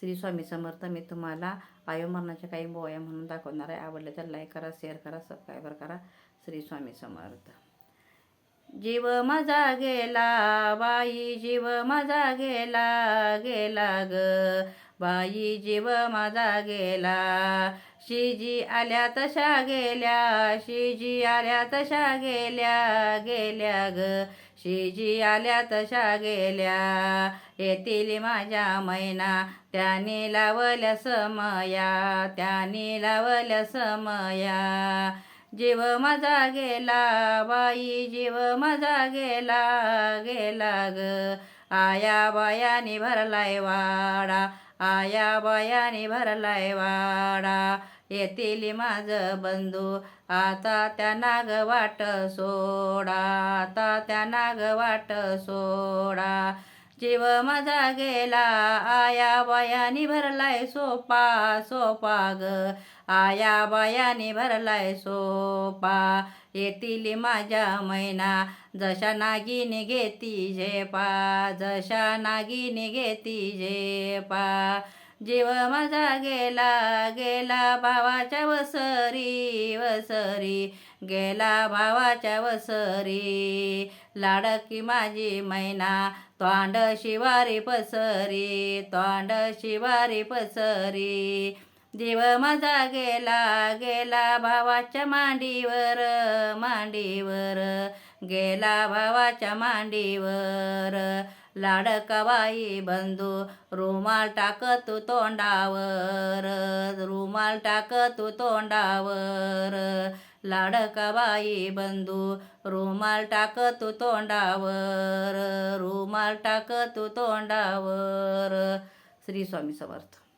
श्री स्वामी समर्थ मी तुम्हाला आयुमरणाच्या काही बोया म्हणून दाखवणार आहे. आवडलं तर लाईक करा शेअर करा सबस्क्रायबर करा. श्री स्वामी समर्थ. जीव माझा गेला बाई जीव माझा गेला गेला ग. बाई जीव माझा गेला. शिजी आल्या तशा गेल्या शिजी आल्या तशा गेल्या गेल्या ग. शिजी आल्या तशा गेल्या. येतील माझ्या मैना त्याने लावल्या समया त्याने लावल्या समया. जीव माझा गेला बाई जीव माझा गेला गेला ग. आया बायाने भरलाय वाडा आया बायाने भरलाय वाडा. येतील माझं बंधू आता त्या नाग वाट सोडा आता त्या नाग वाट सोडा. जीव माझा गेला आया बायानी भरलाय सोपा सोपा ग आया बायानी भरलाय सोपा येतील माझ्या मैना. जशा नागिनी घेती झेपा जशा नागिनी घेती झेपा. जीव माझा गेला गेला भावाच्या वसरी वसरी गेला भावाच्या वसरी लाडकी माझी मैना तोंड शिवारी पसरी तोंड शिवारी पसरी. जीव माझा गेला गेला भावाच्या मांडीवर मांडीवर. गेला भावाच्या मांडीवर. लाडकाबाई बंधू रुमाल टाक तू तोंडावर. रुमाल टाक तू तोंडावर. लाडकाबाई बंधू रुमाल टाक तू तोंडावर. रुमाल टाक तू तोंडावर. श्री स्वामी समर्थ.